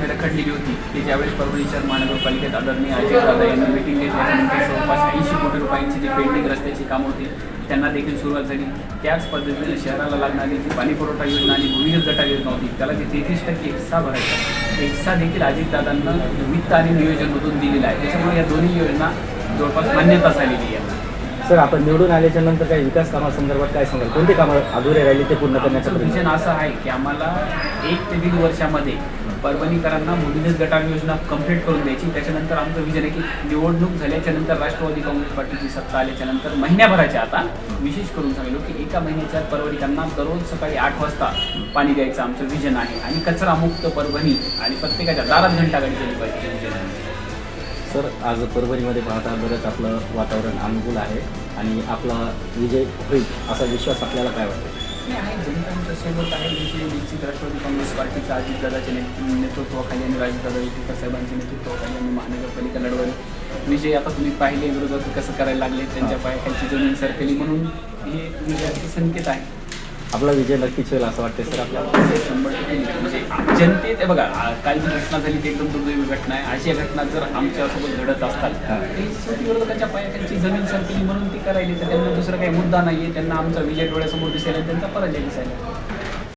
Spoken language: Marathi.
की ज्यावेळेस परभणी शहर महानगरपालिकेत आदरणीय अजय दादा यांनी मिटिंग घेतल्यानंतर जवळपास ऐंशी कोटी रुपयांची जी पेंडिंग रस्त्याची कामं होती त्यांना देखील सुरुवात झाली. त्याच पद्धतीने शहराला लागणारी जी पाणी पुरवठा योजना आणि भूमिगत गटार योजना होती त्याला जे तेहतीस टक्के हिस्सा भरायचा. ते हिस्सा देखील अजितदादांना वित्त आणि नियोजनमधून दिलेला आहे. त्याच्यामुळे या दोन्ही योजना जवळपास मान्यता झालेली आहे. सर आपण निवडून आल्याच्यानंतर काही विकास कामासंदर्भात काय सांगाल? कोणते कामं अधुरे राहिले ते पूर्ण करण्याचा विजन असं आहे की आम्हाला एक ते दीड वर्षामध्ये परभणीकरांना भूमिगत गटार योजना कंप्लीट करून द्यायची. त्याच्यानंतर आमचं विजन आहे की निवडणूक झाल्याच्यानंतर राष्ट्रवादी काँग्रेस पार्टीची सत्ता आल्याच्यानंतर महिन्याभराच्या आता विशेष करून सांगितलं की एका महिन्याच्या परभणीकरांना दररोज सकाळी आठ वाजता पाणी द्यायचं आमचं विजन आहे. आणि कचरामुक्त परभणी आणि प्रत्येकाच्या दारात घंटा गाडी केली पाहिजे. विजन सर आज परभणीमध्ये पाहता बरंच आपलं वातावरण अनुकूल आहे आणि आपला विजय होईल असा विश्वास आपल्याला काय वाटतो? मी आहे. जनता सोबत आहे. विषय निश्चित राष्ट्रवादी काँग्रेस पार्टीचा अजितदादाच्या नेत- नेतृत्वाखाली आणि राजदादा विखेकर साहेबांच्या नेतृत्वाखाली आणि महानगरपालिका लढवली. विजय आता तुम्ही पाहिले विरोधात कसं करायला लागले त्यांच्या पायाखालची जमीन सरकली म्हणून हे विजयाचे संकेत आहे. आपला विजय नक्कीच होईल असं वाटतं सर आपल्याला. असे शंभर टक्के म्हणजे जनतेत बघा काल जी घटना झाली ती एकदम दुर्दैवी घटना आहे. अशा घटना जर आमच्यासोबत घडत असतात. ती शेवटी विरोधकाच्या पायाखालची जमीन सरकली म्हणून ती करायली तर त्यांना दुसरा काही मुद्दा नाही आहे त्यांना आमचा विजय डोळ्यासमोर दिसायला त्यांचा पराजय दिसायला.